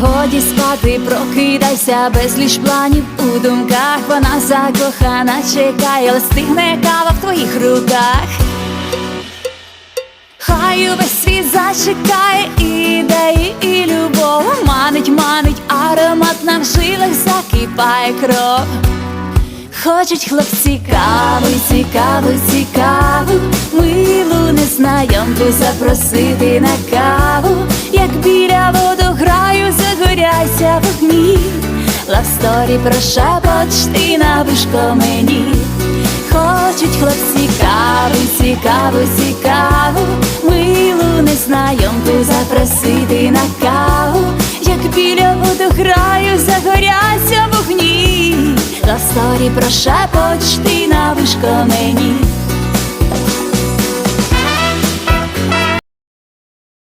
годі спати, прокидайся, безліч планів у думках. Вона закохана, чекає, але стигне кава в твоїх руках. Хай увесь світ зачекає ідеї і любов манить, манить, аромат на в жилах закипає кров. Хочуть хлопці каву, цікаву, цікаву, милу незнайомку запросити на каву, як біля загоряйся вогні, лавсторі прошепоч ти на вишко мені. Хочуть хлопці каву, цікаву, цікаву, милу незнайомку запросити на каву, як біля водограю загоряться вогні, Ласторі прошепоч ти на вишко мені.